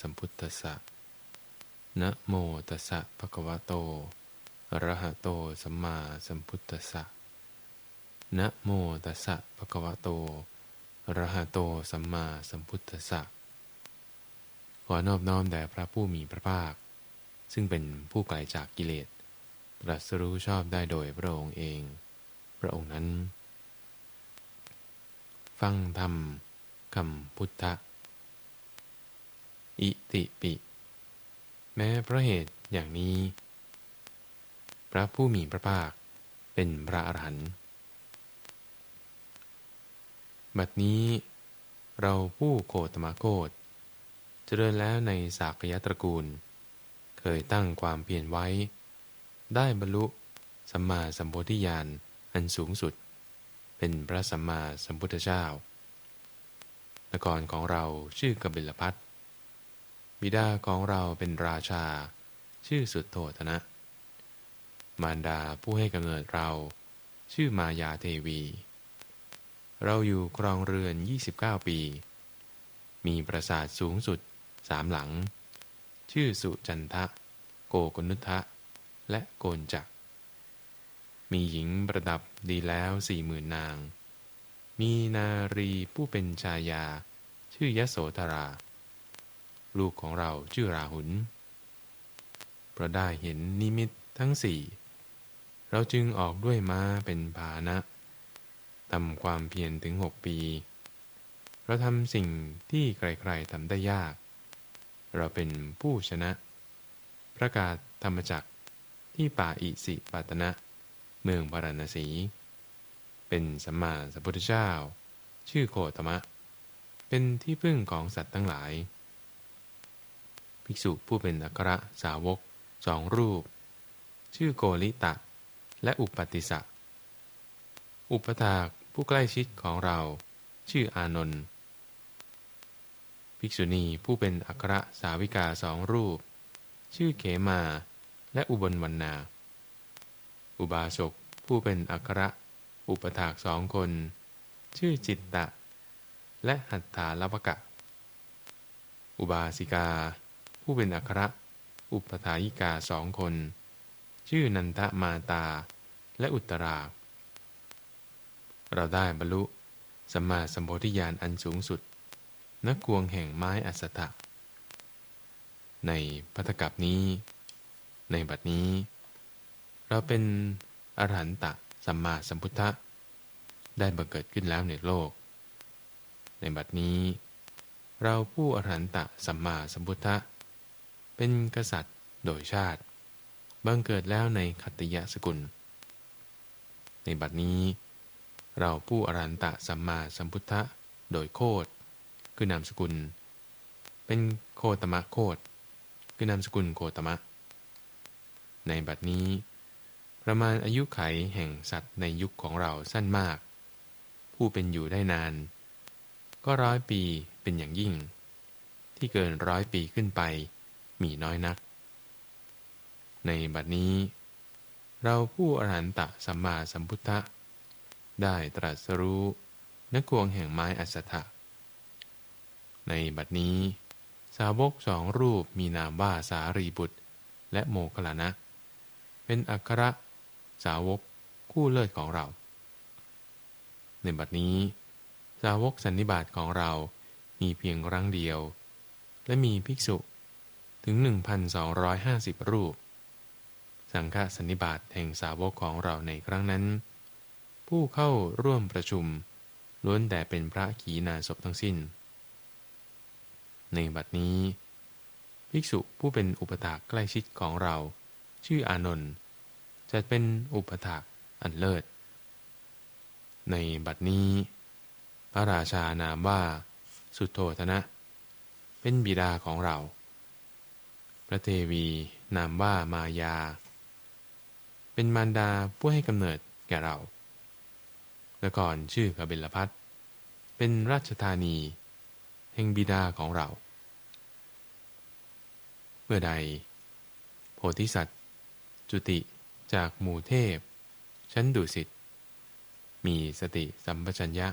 สัมพุทธัสสะ นะโมตัสสะภะคะวะโต อะระหะโตสัมมาสัมพุทธัสสะ นะโมตัสสะภะคะวะโต อะระหะโตสัมมาสัมพุทธัสสะ ขอนอบน้อมแด่พระผู้มีพระภาค ซึ่งเป็นผู้ไกลจากกิเลส ตรัสรู้ชอบได้โดยพระองค์เอง พระองค์นั้น ฟังธรรมคำพุทธะ ติปิ แม้เพราะเหตุอย่างนี้ พระผู้มีพระภาคเป็นพระอรหันต์บัดนี้เราผู้โคตมโคตเจริญแล้วในสากยตระกูล เคยตั้งความเพียรไว้ ได้บรรลุสัมมาสัมโพธิญาณอันสูงสุด เป็นพระสัมมาสัมพุทธเจ้านกรของเราชื่อกบิลพัท บิดาของเราเป็นราชา ชื่อสุดโทธนะ มารดาผู้ให้กำเนิดเรา ชื่อมายาเทวี เราอยู่ครองเรือน 29 ปี มีปราสาทสูงสุดสามหลัง ชื่อสุจันทะ โกกนุทะ และโกนจัก มีหญิงประดับดีแล้วสี่หมื่นนาง มีนารีผู้เป็นชายา ชื่อยโสธรา ลูกของเราชื่อราหุลเพราะได้เห็นนิมิตทั้งสี่เราจึงออกด้วยม้าเป็นพานะทำความเพียรถึงหกปี เราทำสิ่งที่ใครๆทำได้ยาก เราเป็นผู้ชนะ ประกาศธรรมจักรที่ป่าอิสิปตนะ เมืองพาราณสี เป็นสัมมาสัมพุทธเจ้า ชื่อโคตมะ เป็นที่พึ่งของสัตว์ทั้งหลาย ภิกษุผู้เป็นอัครสาวกสองรูป ชื่อโกลิตะ และอุปติสะอุปถากผู้ใกล้ชิดของเรา ชื่ออานนท์ภิกษุณีผู้เป็นอัครสาวิกาสองรูป ชื่อเขมาและอุบลวรรณา อุบาสกผู้เป็นอัครอุปถากสองคน ชื่อจิตตะ และหัตถาลวกะ อุบาสิกา ผู้เป็นอัครอุปถายิกาสองคน ชื่อนันทมาตาและอุตรา เราได้บรรลุสัมมาสัมโพธิญาณอันสูงสุดนักกวงแห่งไม้อัสสะในพัทกับนี้ ในบัดนี้ เราเป็นอรหันตะสัมมาสัมพุทธะได้บังเกิดขึ้นแล้วในโลก ในบัดนี้ เราผู้อรหันตะสัมมาสัมพุทธะ เป็นกษัตริย์โดยชาติบังเกิดแล้วในขัตยสกุล ในบัดนี้ เราผู้อรันตะสัมมาสัมพุทธะโดยโคดคือนามสกุล เป็นโคตมะโคดคือนามสกุลโคตมะ ในบัดนี้ ประมาณอายุไขแห่งสัตว์ในยุคของเราสั้นมาก ผู้เป็นอยู่ได้นาน ก็ร้อยปีเป็นอย่างยิ่ง ที่เกินร้อยปีขึ้นไป มีน้อยนัก ในบัดนี้ เราผู้อรหันตะสัมมาสัมพุทธะ ได้ตรัสรู้นักควงแห่งไม้อัสสทะในบัดนี้ สาวกสองรูปมีนามว่าสารีบุตร และโมคลานะ เป็นอัครสาวกคู่เลิศของเรา ในบัดนี้ สาวกสันนิบาตของเรามีเพียงครั้งเดียว และมีภิกษุ ถึง 1,250 รูป สังฆสันนิบาตแห่งสาวกของเราในครั้งนั้น ผู้เข้าร่วมประชุม ล้วนแต่เป็นพระขีณาสพทั้งสิ้น ในบัดนี้ ภิกษุผู้เป็นอุปถากใกล้ชิดของเรา ชื่ออานนท์จะเป็นอุปถากอันเลิศ ในบัดนี้ พระราชานามว่า สุโธธนะ เป็นบิดาของเรา พระเทวี นามว่ามายา เป็นมารดาผู้ให้กำเนิดแก่เราและก่อนชื่อกบิลพัทเป็นราชธานี แห่งบิดาของเรา เมื่อใด โพธิสัตว์ จุติจากหมู่เทพ ชั้นดุสิตมีสติสัมปชัญญะ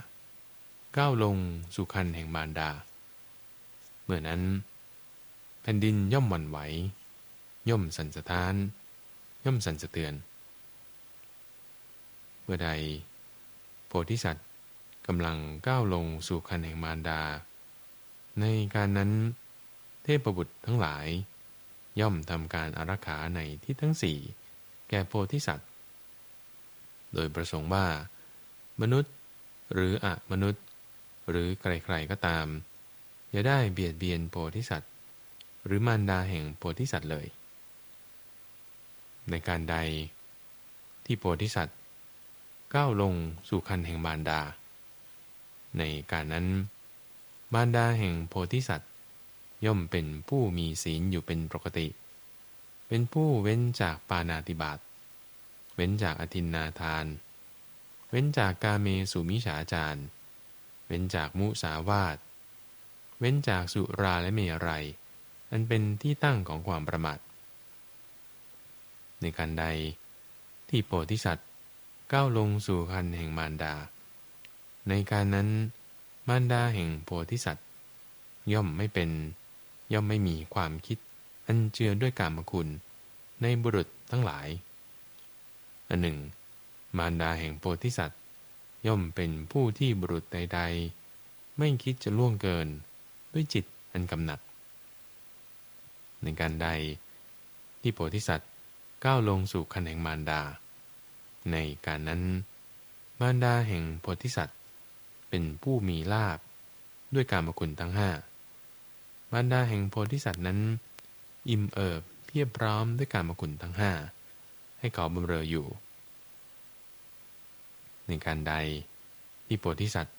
ก้าวลงสู่คันแห่งมารดา เมื่อนั้น แผ่นดินย่อมหวั่นไหว ย่อมสั่นสะท้าน ย่อมสั่นสะเตือน เมื่อใด โพธิสัตว์กำลังก้าวลงสู่คันแห่งมารดา ในการนั้น เทพบุตรทั้งหลาย ย่อมทำการอารักขาในที่ทั้งสี่แก่โพธิสัตว์ โดยประสงค์ว่า มนุษย์หรืออะมนุษย์ หรือใครๆก็ตาม อย่าได้เบียดเบียนโพธิสัตว์ หรือมารดาแห่งโพธิสัตว์เลย ในการใดที่โพธิสัตว์ก้าวลงสู่คันแห่งมารดา ในการนั้นมารดาแห่งโพธิสัตว์ย่อมเป็นผู้มีศีลอยู่เป็นปกติ เป็นผู้เว้นจากปานาติบาต เว้นจากอธินนาทาน เว้นจากกาเมสุมิฉาจารเว้นจากมุสาวาท เว้นจากสุราและเมรัย อันเป็นที่ตั้งของความประมาท ในการใดที่โพธิสัตว์ก้าวลงสู่คันแห่งมารดา ในการนั้นมารดาแห่งโพธิสัตว์ย่อมไม่เป็นย่อมไม่มีความคิดอันเจือด้วยกามคุณในบุรุษทั้งหลาย อันหนึ่ง มารดาแห่งโพธิสัตว์ ย่อมเป็นผู้ที่บุรุษใด ๆ ไม่คิดจะล่วงเกินด้วยจิตอันกำหนัด ในการใด ที่โพธิสัตว์ก้าวลงสู่คันแห่งมารดา ในการนั้น มารดาแห่งโพธิสัตว์ เป็นผู้มีลาบด้วยการมคุณทั้งห้ามารดาแห่งโพธิสัตว์นั้น อิ่มเอิบเพียบพร้อมด้วยการมคุณทั้งห้าให้เขาบำเรออยู่ ในการใดที่โพธิสัตว์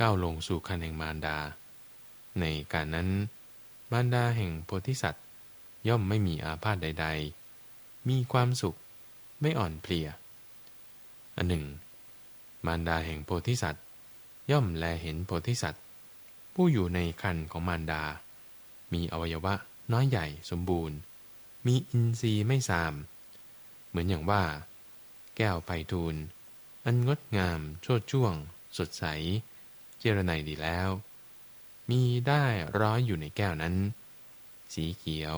ก้าวลงสู่คันแห่งมารดา ในการนั้นมารดาแห่งโพธิสัตว์ ย่อมไม่มีอาพาธใด ๆ มีความสุขไม่อ่อนเพลีย อันหนึ่ง มารดาแห่งโพธิสัตว์ ย่อมแลเห็นโพธิสัตว์ ผู้อยู่ในคันของมารดา มีอวัยวะน้อยใหญ่สมบูรณ์ มีอินทรีย์ไม่สาม เหมือนอย่างว่า แก้วไพทูลอันงดงามโชดช่วง สดใส เจรไนดีแล้ว มีได้ร้อยอยู่ในแก้วนั้น สีเขียว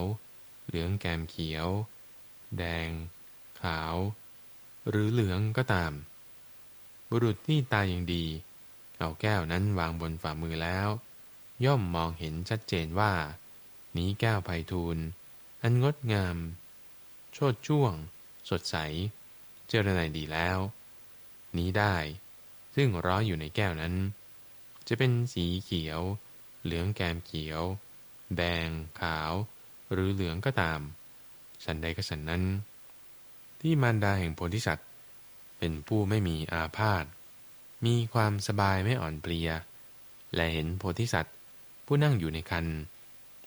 เหลืองแกมเขียว แดง ขาว หรือเหลืองก็ตาม บุรุษที่ตายอย่างดี เอาแก้วนั้นวางบนฝ่ามือแล้ว ย่อมมองเห็นชัดเจนว่า นี้แก้วไพทูลอันงดงาม โชดช่วง สดใส เจรไนดีแล้ว นี้ได้ ซึ่งร้อยอยู่ในแก้วนั้น จะเป็นสีเขียว เหลืองแกมเขียว แดง ขาว หรือเหลืองก็ตาม สันใดก็สันนั้น ที่มารดาแห่งโพธิสัตว์ เป็นผู้ไม่มีอาพาธมีความสบายไม่อ่อนเปลีย และเห็นโพธิสัตว์ ผู้นั่งอยู่ในคัน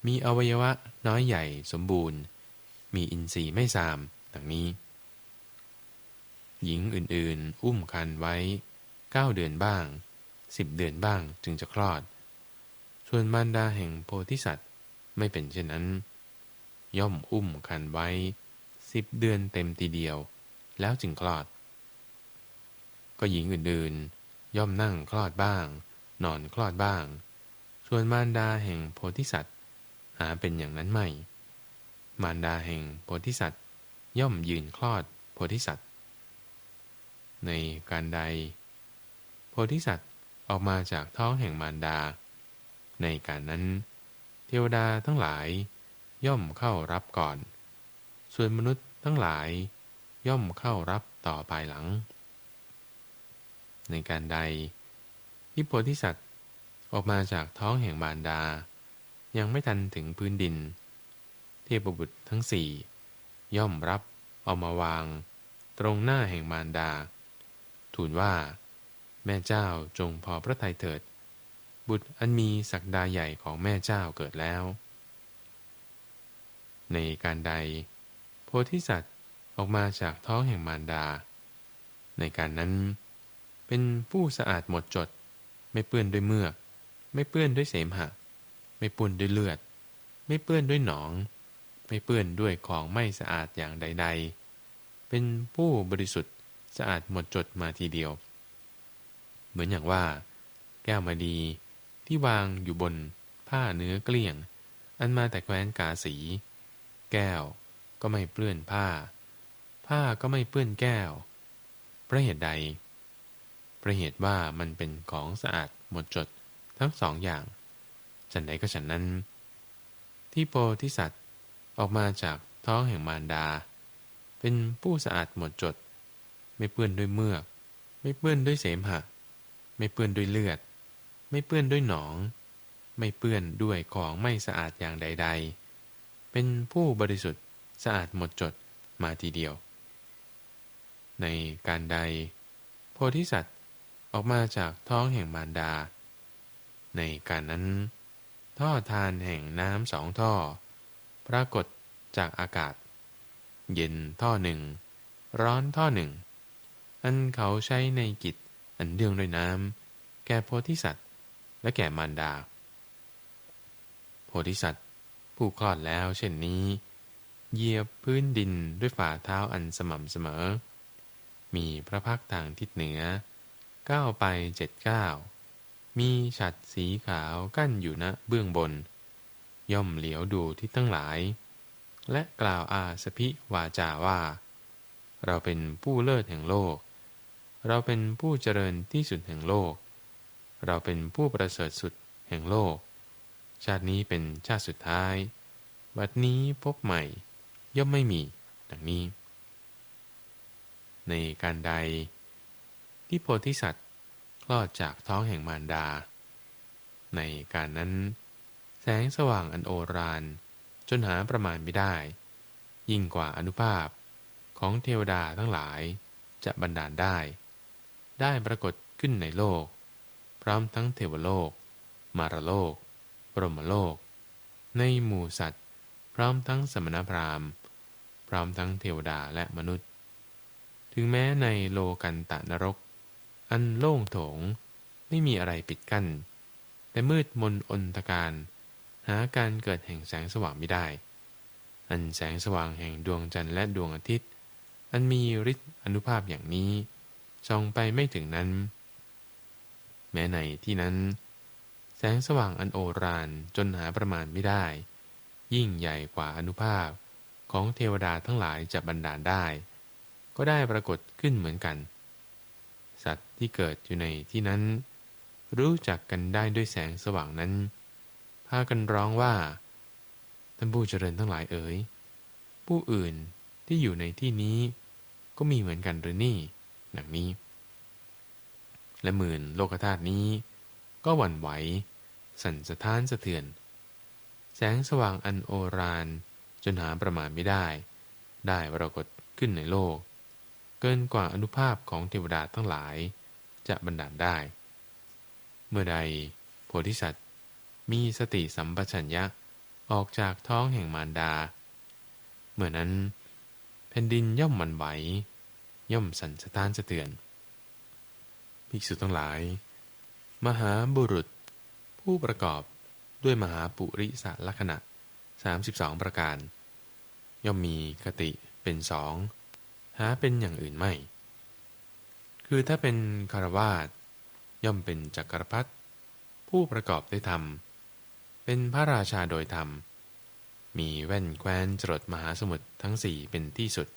มีอวัยวะน้อยใหญ่สมบูรณ์ มีอินทรีย์ไม่สามดังนี้ หญิงอื่นๆ อุ้มคันไว้เก้าเดือนบ้างสิบเดือนบ้างจึงจะคลอด ส่วนมารดาแห่งโพธิสัตว์ไม่เป็นเช่นนั้น ย่อมอุ้มคันไว้สิบเดือนเต็มทีเดียว แล้วจึงคลอด ก็หญิงอื่นๆ ย่อมนั่งคลอดบ้าง นอนคลอดบ้าง ส่วนมารดาแห่งโพธิสัตว์ หาเป็นอย่างนั้นไม่ มารดาแห่งโพธิสัตว์ ย่อมยืนคลอดโพธิสัตว์ ในการใด โพธิสัตว์ออกมาจากท้องแห่งมารดา ในการนั้น เทวดาทั้งหลาย ย่อมเข้ารับก่อน ส่วนมนุษย์ทั้งหลายย่อมเข้ารับต่อภายหลัง ในการใดที่โพธิสัตว์ออกมาจากท้องแห่งบารดา ยังไม่ทันถึงพื้นดิน เทพบุตรทั้งสี่ย่อมรับเอามาวาง ตรงหน้าแห่งมารดา ทูลว่า แม่เจ้าจงพอพระทัยเถิด บุตรอันมีศักดาใหญ่ของแม่เจ้าเกิดแล้ว ในการใด โพธิสัตว์ออกมาจากท้องแห่งมารดา ในการนั้น เป็นผู้สะอาดหมดจด ไม่เปื้อนด้วยเมือก ไม่เปื้อนด้วยเสมหะ ไม่ปนด้วยเลือด ไม่เปื้อนด้วยหนอง ไม่เปื้อนด้วยของไม่สะอาดอย่างใด ๆ เป็นผู้บริสุทธิ์สะอาดหมดจดมาทีเดียว เหมือนอย่างว่า แก้วมาดีที่วางอยู่บนผ้าเนื้อเกลี้ยง อันมาแต่แคว้นกาสี แก้ว ก็ไม่เปื้อนผ้า ผ้าก็ไม่เปื้อนแก้ว เพราะเหตุใด เพราะเหตุว่ามันเป็นของสะอาดหมดจดทั้งสองอย่าง ฉันไหนก็ฉันนั้น ที่โพธิสัตว์ออกมาจากท้องแห่งมารดา เป็นผู้สะอาดหมดจด ไม่เปื้อนด้วยเมือก ไม่เปื้อนด้วยเสมหะ ไม่เปื้อนด้วยเลือด ไม่เปื้อนด้วยหนอง ไม่เปื้อนด้วยของไม่สะอาดอย่างใด ๆ เป็นผู้บริสุทธิ์สะอาดหมดจดมาทีเดียว ในการใด โพธิสัตว์ออกมาจากท้องแห่งมารดา ในการนั้น ท่อทานแห่งน้ำสองท่อ ปรากฏจากอากาศ เย็นท่อหนึ่ง ร้อนท่อหนึ่ง อันเขาใช้ในกิจอันเนื่องด้วยน้ำแก่โพธิสัตว์และแก่มารดา โพธิสัตว์ ผู้คลอดแล้วเช่นนี้ เหยียบพื้นดินด้วยฝ่าเท้าอันสม่ำเสมอ มีพระพักทางทิศเหนือก้าวไปเจ็ดก้าวมีฉัดสีขาวกั้นอยู่ณเบื้องบน ย่อมเหลียวดูทิศทั้งหลาย และกล่าวอาสพิวาจาว่า เราเป็นผู้เลิศแห่งโลก เราเป็นผู้เจริญที่สุดแห่งโลก เราเป็นผู้ประเสริฐสุดแห่งโลก ชาตินี้เป็นชาติสุดท้าย บัดนี้พบใหม่ย่อมไม่มี ดังนี้ ในการใด ที่โพธิสัตว์คลอดจากท้องแห่งมารดา ในการนั้น แสงสว่างอันโอรานจนหาประมาณไม่ได้ ยิ่งกว่าอนุภาพของเทวดาทั้งหลายจะบันดาลได้ ได้ปรากฏขึ้นในโลก พร้อมทั้งเทวโลก มารโลก รหมโลก ในหมู่สัตว์ พร้อมทั้งสมณพราหมณ์ พร้อมทั้งเทวดาและมนุษย์ ถึงแม้ในโลกันตะนรก อันโล่งโถงไม่มีอะไรปิดกั้น แต่มืดมนอนตการ หาการเกิดแห่งแสงสว่างไม่ได้ อันแสงสว่างแห่งดวงจันทร์และดวงอาทิตย์ อันมีฤทธิ์อนุภาพอย่างนี้ส่องไปไม่ถึงนั้น แม้ในที่นั้น แสงสว่างอันโอรานจนหาประมาณไม่ได้ ยิ่งใหญ่กว่าอนุภาพของเทวดาทั้งหลายจะบรรดาลได้ ก็ได้ปรากฏขึ้นเหมือนกัน สัตว์ที่เกิดอยู่ในที่นั้น รู้จักกันได้ด้วยแสงสว่างนั้น พากันร้องว่า ท่านผู้เจริญทั้งหลายเอ๋ย ผู้อื่นที่อยู่ในที่นี้ก็มีเหมือนกันหรือนี่ดังนี้ และหมื่นโลกธาตุนี้ ก็หวั่นไหว สั่นสะท้านสะเทือน แสงสว่างอันโอรานจนหาประมาณไม่ได้ ได้ปรากฏขึ้นในโลก เกินกว่าอนุภาพของเทวดาทั้งหลาย จะบรรดาลได้ เมื่อใดโพธิสัตว์มีสติสัมปชัญญะออกจากท้องแห่งมารดา เมื่อนั้น แผ่นดินย่อมมันไหว ย่อมสั่นสะท้านสะเทือน ภิกษุทั้งหลาย มหาบุรุษ ผู้ประกอบด้วยมหาปุริสลักษณะ 32 ประการ ย่อมมีคติเป็นสองหาเป็นอย่างอื่นไม่ คือถ้าเป็นคารวาสย่อมเป็นจักรพรรดิผู้ประกอบด้วยธรรม เป็นพระราชาโดยธรรม มีแว่นแคว้นจรดมหาสมุทรทั้งสี่เป็นที่สุด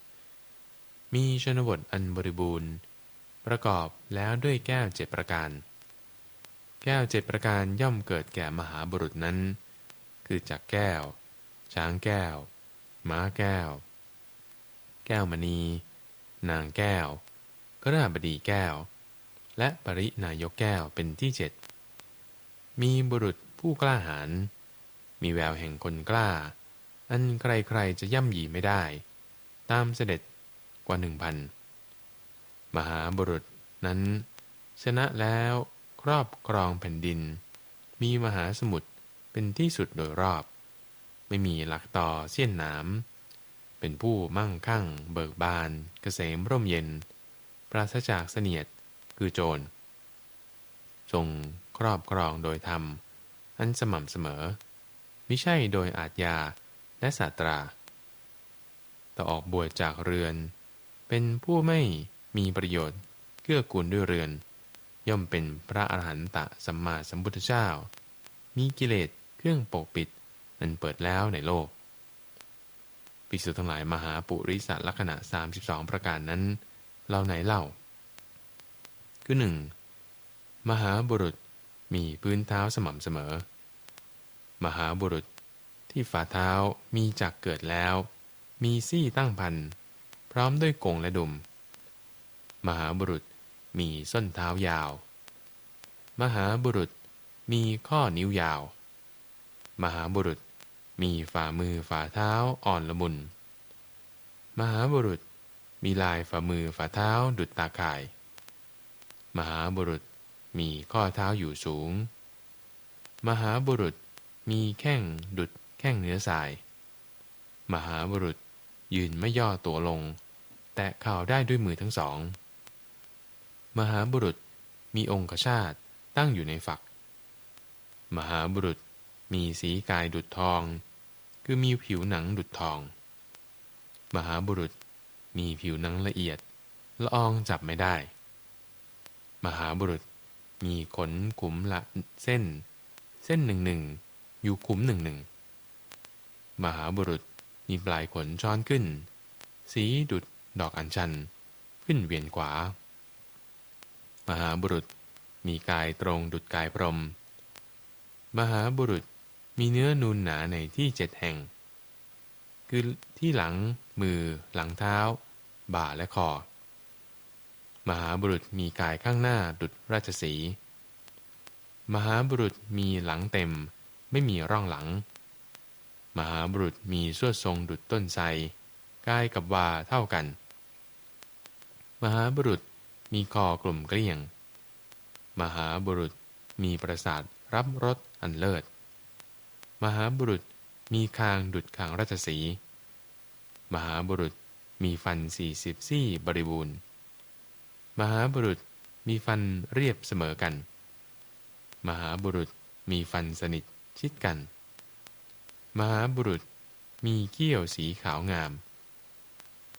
มีชนบทอันบริบูรณ์ ประกอบแล้วด้วยแก้วเจ็ดประการ ก้วเจ็ดประการย่อมเกิดแก่มหาบุรุษนั้น คือจากแก้ว ช้างแก้ว ม้าแก้ว แก้วมณี นางแก้วกระาบดีแก้ว และปรินายกแก้วเป็นที่เจ็ดมีบุรุษผู้กล้าหาญมีแววแห่งคนกล้า อันใครๆจะย่ำยีไม่ได้ ตามเสด็จกว่าหนึ่งพันมหาบุรุษนั้น ชนะแล้ว ครอบครองแผ่นดิน มีมหาสมุทรเป็นที่สุดโดยรอบ ไม่มีหลักต่อเสี้ยนหนามเป็นผู้มั่งคั่ง เบิกบาน เกษมร่มเย็น ปราศจากเสนียดคือโจร ทรงครอบครองโดยธรรม อันสม่ำเสมอมิใช่โดยอาทยาและศาตราแต่ออกบวชจากเรือน เป็นผู้ไม่มีประโยชน์เกื้อกูลด้วยเรือน ย่อมเป็นพระอรหันตะสัมมาสัมพุทธเจ้า มีกิเลสเครื่องปกปิดนั้นเปิดแล้วในโลกภิกษุทั้งหลายมหาปุริสลักษณะ 32 ประการนั้นเราไหนเล่า คือหนึ่งมหาบุรุษมีพื้นเท้าสม่ำเสมอ มหาบุรุษที่ฝ่าเท้ามีจักเกิดแล้ว มีซี่ตั้งพันพร้อมด้วยกงและดุม มหาบุรุษ มีส้นเท้ายาว มหาบุรุษมีข้อนิ้วยาว มหาบุรุษมีฝ่ามือฝ่าเท้าอ่อนละมุน มหาบุรุษมีลายฝ่ามือฝ่าเท้าดุดตาข่าย มหาบุรุษมีข้อเท้าอยู่สูง มหาบุรุษมีแข้งดุดแข้งเนื้อสาย มหาบุรุษยืนไม่ย่อตัวลง แตะเข่าได้ด้วยมือทั้งสอง มหาบุรุษมีองคชาตตั้งอยู่ในฝัก มหาบุรุษมีสีกายดุดทอง คือมีผิวหนังดุดทอง มหาบุรุษมีผิวหนังละเอียดละอองจับไม่ได้ มหาบุรุษมีขนขุมละเส้น เส้นหนึ่งหนึ่งอยู่ขุมหนึ่งหนึ่งมหาบุรุษมีปลายขนช้อนขึ้น สีดุดดอกอัญชัน ขึ้นเวียนขวา มหาบุรุษมีกายตรงดุดกายพรม มหาบุรุษมีเนื้อนูนหนาในที่เจ็ดแห่ง คือที่หลัง มือ หลังเท้า บ่าและคอ มหาบุรุษมีกายข้างหน้าดุดราชสี มหาบุรุษมีหลังเต็ม ไม่มีร่องหลัง มหาบุรุษมีสวดทรงดุดต้นไทรกายกับวาเท่ากัน มหาบุรุษ มีคอกลุ่มเกลี้ยง มหาบุรุษมีประสาทรับรสอันเลิศ มหาบุรุษมีคางดุดคางราชสี มหาบุรุษมีฟันสี่สิบซี่บริบูรณ์ มหาบุรุษมีฟันเรียบเสมอกัน มหาบุรุษมีฟันสนิทชิดกัน มหาบุรุษมีเขี้ยวสีขาวงาม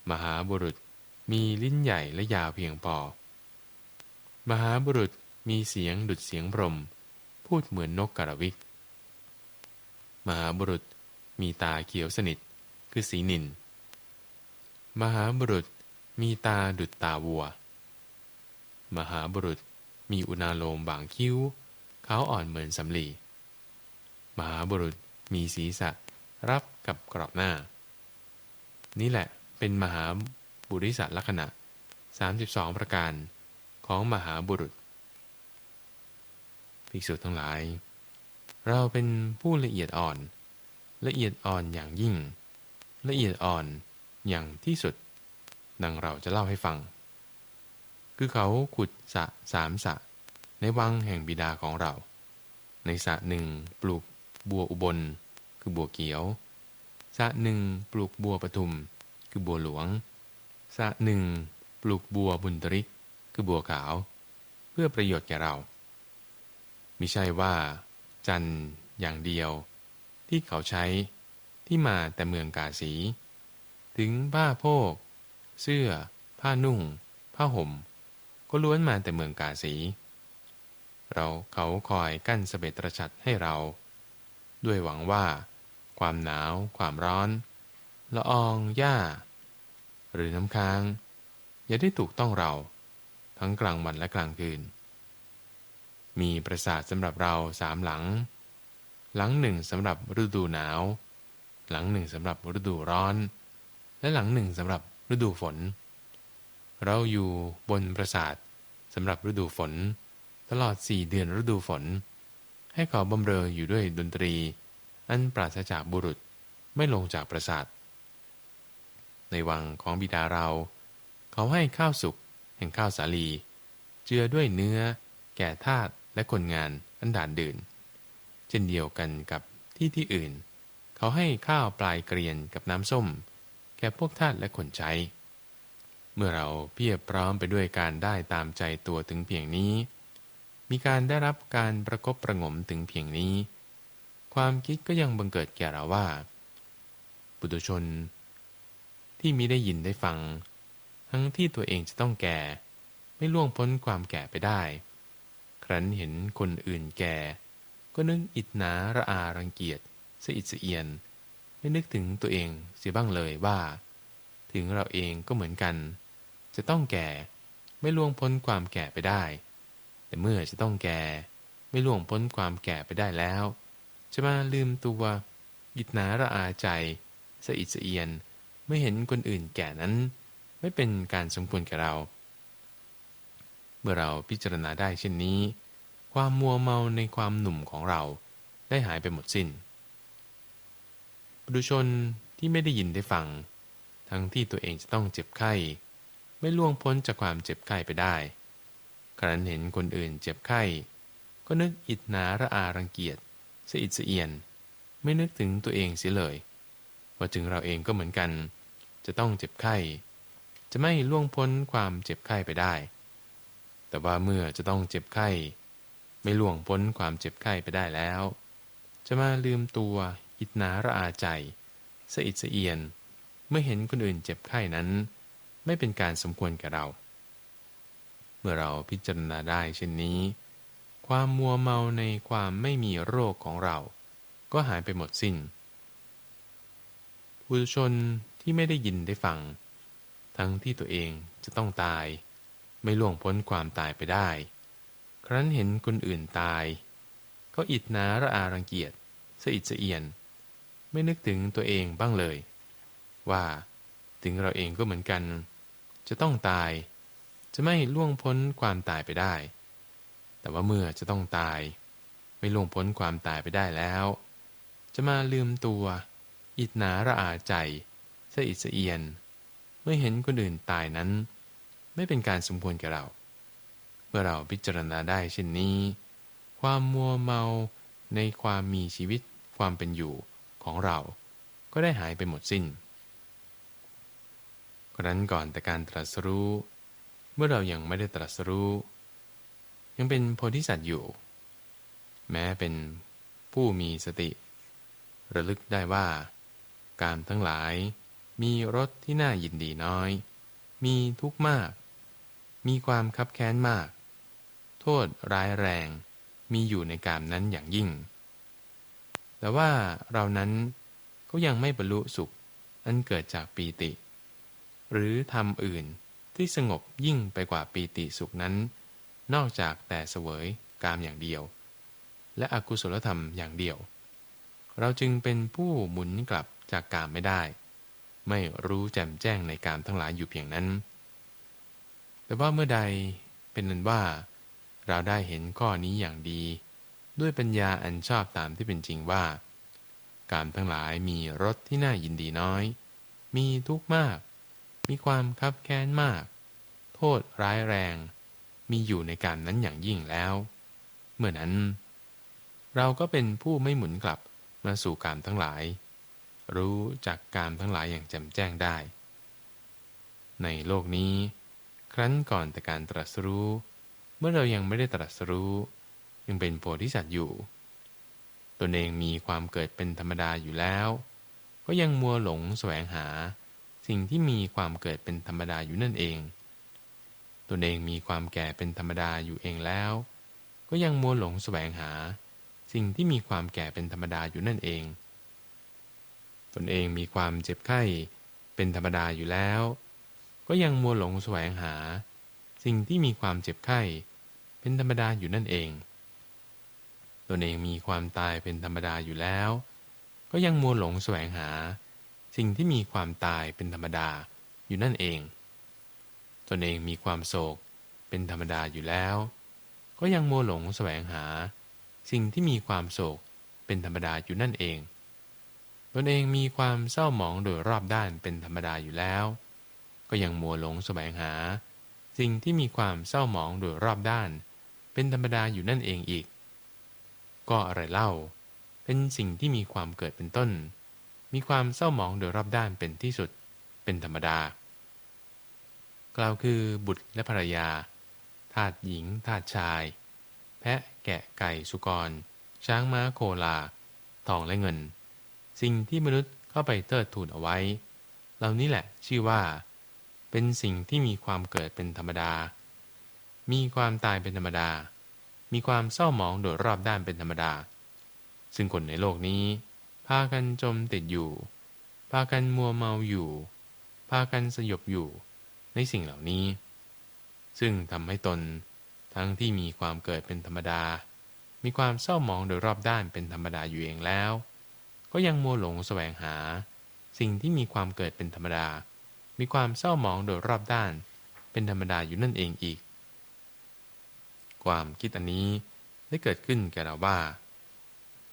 มหาบุรุษ มีลิ้นใหญ่และยาวเพียงพอ มหาบุรุษมีเสียงดุดเสียงพรม พูดเหมือนนกกระวิก มหาบุรุษมีตาเขียวสนิทคือสีนิน มหาบุรุษมีตาดุดตาวัว มหาบุรุษมีอุณาโลมบางคิ้วเขาอ่อนเหมือนสำลี มหาบุรุษมีศีรษะรับกับกรอบหน้า นี่แหละเป็นมหา บุริสลักษณะ 32 ประการของมหาบุรุษ ภิกษุทั้งหลาย เราเป็นผู้ละเอียดอ่อน ละเอียดอ่อนอย่างยิ่ง ละเอียดอ่อนอย่างที่สุด ดังเราจะเล่าให้ฟัง คือเขาขุดสะสามสะ ในวังแห่งบิดาของเรา ในสะหนึ่งปลูกบัวอุบล คือบัวเขียวสะหนึ่งปลูกบัวปทุม คือบัวหลวง ระหนึ่งปลูกบัวบุญตริก คือบัวขาว เพื่อประโยชน์แก่เรามิใช่ว่า จันอย่างเดียว ที่เขาใช้ที่มาแต่เมืองกาสี ถึงผ้าโพก เสื้อ ผ้านุ่ง ผ้าห่ม ก็ล้วนมาแต่เมืองกาสี เราเขาคอยกั้นสเสบตรชัดให้เรา ด้วยหวังว่า ความหนาว ความร้อน ละอองหญ้า หรือน้ำค้าง อย่าได้ถูกต้องเรา ทั้งกลางวันและกลางคืน มีปราสาทสำหรับเราสามหลัง หลังหนึ่งสำหรับฤดูหนาว หลังหนึ่งสำหรับฤดูร้อน และหลังหนึ่งสำหรับฤดูฝน เราอยู่บนปราสาทสำหรับฤดูฝน ตลอดสี่เดือนฤดูฝน ให้เขาบำเรออยู่ด้วยดนตรี อันปราศจากบุรุษไม่ลงจากปราสาท ในวังของบิดาเรา เขาให้ข้าวสุกแห่งข้าวสาลี เจือด้วยเนื้อ แก่ทาสและคนงานอันด่านดื่น เช่นเดียวกันกับที่ที่อื่น เขาให้ข้าวปลายเกรียนกับน้ำส้ม แก่พวกทาสและคนใช้ เมื่อเราเพียบพร้อมไปด้วยการได้ตามใจตัวถึงเพียงนี้ มีการได้รับการประกบประงมถึงเพียงนี้ ความคิดก็ยังบังเกิดแก่เราว่าบุตุชน ที่มิได้ยินได้ฟัง ทั้งที่ตัวเองจะต้องแก่ ไม่ล่วงพ้นความแก่ไปได้ ครั้นเห็นคนอื่นแก่ ก็นึกอิจนาระอารังเกียจสะอิดสะเอียน ไม่นึกถึงตัวเองเสียบ้างเลยว่า ถึงเราเองก็เหมือนกัน จะต้องแก่ไม่ล่วงพ้นความแก่ไปได้ แต่เมื่อจะต้องแก่ไม่ล่วงพ้นความแก่ไปได้แล้ว จะมาลืมตัวอิจนาระอาใจสะอิดสะเอียน ไม่เห็นคนอื่นแก่นั้น ไม่เป็นการสมควรแก่เรา เมื่อเราพิจารณาได้เช่นนี้ ความมัวเมาในความหนุ่มของเราได้หายไปหมดสิน้นปุถุชนที่ไม่ได้ยินได้ฟัง ทั้งที่ตัวเองจะต้องเจ็บไข้ ไม่ล่วงพ้นจากความเจ็บไข้ไปได้ครั้นเห็นคนอื่นเจ็บไข้ ก็นึกอิจนาระอารังเกียจสะอิดสะเอียน ไม่นึกถึงตัวเองเสียเลยว่าถึงเราเองก็เหมือนกัน จะต้องเจ็บไข้ จะไม่ล่วงพ้นความเจ็บไข้ไปได้ แต่ว่าเมื่อจะต้องเจ็บไข้ ไม่ล่วงพ้นความเจ็บไข้ไปได้แล้ว จะมาลืมตัวอิจนาระอาใจสะอิดสะเอียน เมื่อเห็นคนอื่นเจ็บไข้นั้น ไม่เป็นการสมควรแก่เรา เมื่อเราพิจารณาได้เช่นนี้ ความมัวเมาในความไม่มีโรคของเรา ก็หายไปหมดสิน้นผู้ชน ที่ไม่ได้ยินได้ฟัง ทั้งที่ตัวเองจะต้องตาย ไม่ล่วงพ้นความตายไปได้ ครั้นเห็นคนอื่นตาย ก็อิดนาระอารังเกียจสะอิดสะเอียน ไม่นึกถึงตัวเองบ้างเลย ว่าถึงเราเองก็เหมือนกัน จะต้องตาย จะไม่ล่วงพ้นความตายไปได้ แต่ว่าเมื่อจะต้องตาย ไม่ล่วงพ้นความตายไปได้แล้ว จะมาลืมตัว อิดหนาระอาใจ สะอิดสะเอียน เมื่อเห็นคนอื่นตายนั้น ไม่เป็นการสมควรแก่เรา เมื่อเราพิจารณาได้เช่นนี้ ความมัวเมาในความมีชีวิตความเป็นอยู่ของเราก็ได้หายไปหมดสิน้นครั้นก่อนแต่การตรัสรู้ เมื่อเรายังไม่ได้ตรัสรู้ ยังเป็นโพธิสัตว์อยู่ แม้เป็นผู้มีสติ ระลึกได้ว่า การทั้งหลาย มีรสที่น่ายินดีน้อย มีทุกข์มาก มีความคับแค้นมาก โทษร้ายแรง มีอยู่ในกามนั้นอย่างยิ่ง แต่ว่าเรานั้นก็ยังไม่บรรลุสุข อันเกิดจากปีติ หรือทำอื่นที่สงบยิ่งไปกว่าปีติสุขนั้น นอกจากแต่เสวยกามอย่างเดียว และอกุศลธรรมอย่างเดียว เราจึงเป็นผู้หมุนกลับจากกามไม่ได้ ไม่รู้แจ่มแจ้งในกามทั้งหลายอยู่เพียงนั้น แต่ว่าเมื่อใดเป็นนั้นว่า เราได้เห็นข้อนี้อย่างดี ด้วยปัญญาอันชอบตามที่เป็นจริงว่า การทั้งหลายมีรสที่น่ายินดีน้อย มีทุกข์มาก มีความคับแค้นมาก โทษร้ายแรง มีอยู่ในการนั้นอย่างยิ่งแล้ว เมื่อนั้น เราก็เป็นผู้ไม่หมุนกลับมาสู่การทั้งหลาย รู้จากการทั้งหลายอย่างแจ่มแจ้งได้ ในโลกนี้ ครั้นก่อนแต่การตรัสรู้ เมื่อเรายังไม่ได้ตรัสรู้ ยังเป็นโพธิสัตว์อยู่ ตนเองมีความเกิดเป็นธรรมดาอยู่แล้ว ก็ยังมัวหลงแสวงหา สิ่งที่มีความเกิดเป็นธรรมดาอยู่นั่นเอง ตนเองมีความแก่เป็นธรรมดาอยู่เองแล้ว ก็ยังมัวหลงแสวงหา สิ่งที่มีความแก่เป็นธรรมดาอยู่นั่นเอง ตนเองมีความเจ็บไข้เป็นธรรมดาอยู่แล้ว ก็ยังมัวหลงแสวงหา สิ่งที่มีความเจ็บไข้เป็นธรรมดาอยู่นั่นเอง ตนเองมีความตายเป็นธรรมดาอยู่แล้ว ก็ยังมัวหลงแสวงหา สิ่งที่มีความตายเป็นธรรมดาอยู่นั่นเอง ตนเองมีความโศกเป็นธรรมดาอยู่แล้ว ก็ยังมัวหลงแสวงหา สิ่งที่มีความโศกเป็นธรรมดาอยู่นั่นเอง ตนเองมีความเศร้าหมองโดยรอบด้านเป็นธรรมดาอยู่แล้ว ก็ยังมัวหลงแสวงหา สิ่งที่มีความเศร้าหมองโดยรอบด้าน เป็นธรรมดาอยู่นั่นเองอีก ก็อะไรเล่า เป็นสิ่งที่มีความเกิดเป็นต้น มีความเศร้าหมองโดยรอบด้านเป็นที่สุด เป็นธรรมดา กล่าวคือบุตรและภรรยา ทาสหญิง ทาสชาย แพะ แกะ ไก่ สุกร ช้างม้าโคลา ทองและเงิน สิ่งที่มนุษย์เข้าไปเทิดทูนเอาไว้ เหล่านี้แหละชื่อว่า เป็นสิ่งที่มีความเกิดเป็นธรรมดา มีความตายเป็นธรรมดา มีความเศร้าหมองโดยรอบด้านเป็นธรรมดา ซึ่งคนในโลกนี้ พากันจมติดอยู่ พากันมัวเมาอยู่ พากันสยบอยู่ในสิ่งเหล่านี้ ซึ่งทำให้ตนทั้งที่มีความเกิดเป็นธรรมดา มีความเศร้าหมองโดยรอบด้านเป็นธรรมดาอยู่เองแล้ว ก็ยังมัวหลงแสวงหา สิ่งที่มีความเกิดเป็นธรรมดา มีความเศร้าหมองโดยรอบด้าน เป็นธรรมดาอยู่นั่นเองอีก ความคิดอันนี้ได้เกิดขึ้นแก่เราว่า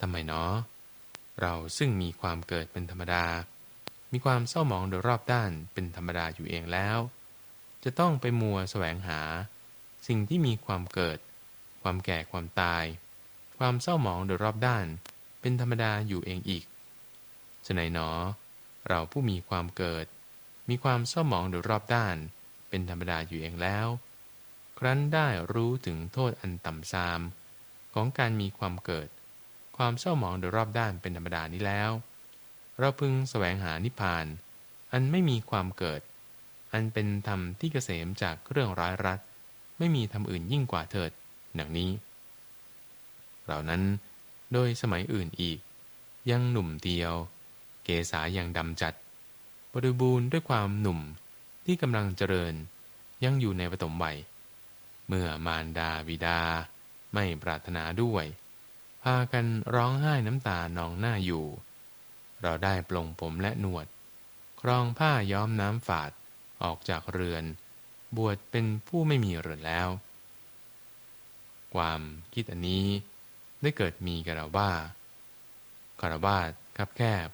ทำไมเนาะเราซึ่งมีความเกิดเป็นธรรมดา มีความเศร้าหมองโดยรอบด้านเป็นธรรมดาอยู่เองแล้ว จะต้องไปมัวแสวงหา สิ่งที่มีความเกิด ความแก่ความตาย ความเศร้าหมองโดยรอบด้าน เป็นธรรมดาอยู่เองอีกฉะไหนหนอ เราผู้มีความเกิด มีความเศร้าหมองโดยรอบด้าน เป็นธรรมดาอยู่เองแล้ว ครั้นได้รู้ถึงโทษอันต่ำทราม ของการมีความเกิด ความเศร้าหมองโดยรอบด้านเป็นธรรมดานี้แล้ว เราพึงแสวงหานิพพาน อันไม่มีความเกิด อันเป็นธรรมที่เกษมจากเรื่องร้ายรัดไม่มีธรรมอื่นยิ่งกว่าเถิดดังนี้ เหล่านั้น โดยสมัยอื่นอีก ยังหนุ่มเดียว เกษายังดำจัด บริบูรณ์ด้วยความหนุ่มที่กำลังเจริญยังอยู่ในปฐมวัย เมื่อมารดาบิดาไม่ปรารถนาด้วย พากันร้องไห้น้ำตานองหน้าอยู่ เราได้ปลงผมและหนวด ครองผ้าย้อมน้ำฝาดออกจากเรือน บวชเป็นผู้ไม่มีเรือนแล้ว ความคิดอันนี้ ได้เกิดมีกับเราว่าคารวาสคับแคบ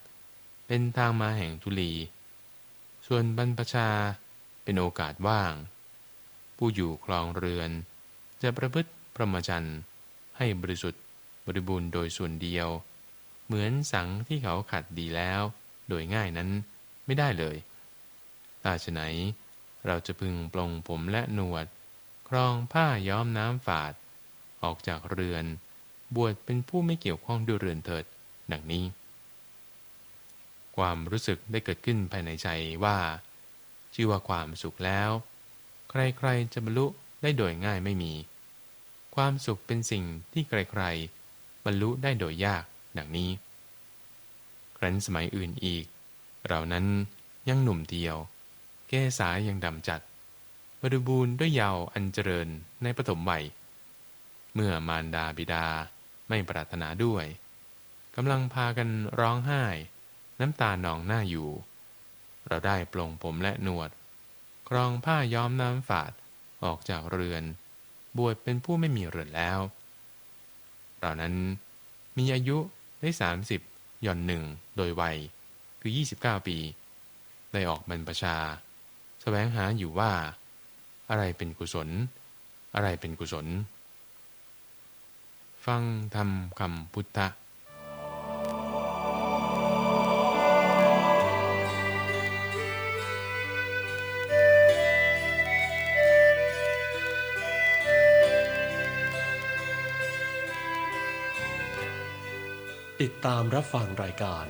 เป็นทางมาแห่งทุลี ส่วนบรรพชาเป็นโอกาสว่าง ผู้อยู่คลองเรือน จะประพฤติพรหมจรรย์ให้บริสุทธิ์บริบูรณ์โดยส่วนเดียว เหมือนสังที่เขาขัดดีแล้ว โดยง่ายนั้นไม่ได้เลยถ้าฉไหนเราจะพึงปลงผมและหนวด ครองผ้าย้อมน้ำฝาด ออกจากเรือน บวชเป็นผู้ไม่เกี่ยวข้องด้วยเรือนเถิด ดังนี้ ความรู้สึกได้เกิดขึ้นภายในใจว่า ชื่อว่าความสุขแล้ว ใครๆจะบรรลุได้โดยง่ายไม่มี ความสุขเป็นสิ่งที่ใครๆ บรรลุได้โดยยากดังนี้ ครั้นสมัยอื่นอีก เรานั้นยังหนุ่มเดียว แก้สายยังดำจัด บริบูรณ์ด้วยยาวอันเจริญในปฐมวัยเมื่อมารดาบิดา ไม่ปรารถนาด้วยกำลังพากันร้องไห้ น้ำตาหนองหน้าอยู่ เราได้ปลงผมและหนวด ครองผ้าย้อมน้ำฝาดออกจากเรือน บวชเป็นผู้ไม่มีเรือนแล้วเรานั้นมีอายุได้ 30 หย่อนหนึ่งโดยวัยคือ 29 ปี ได้ออกบรรพชาแสวงหาอยู่ว่า อะไรเป็นกุศล อะไรเป็นกุศล ฟังธรรมคำพุทธะ ติดตามรับฟังรายการ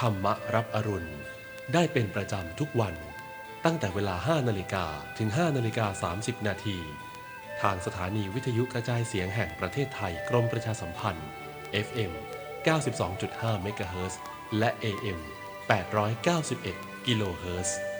ธรรมรับอรุณ ได้เป็นประจำทุกวัน ตั้งแต่เวลา 5นาฬิกาถึง 5นาฬิกา30 นาที ทางสถานีวิทยุกระจายเสียงแห่งประเทศไทยกรมประชาสัมพันธ์ FM 92.5เมกะเฮิรตซ์และ AM 891 กิโลเฮิรตซ์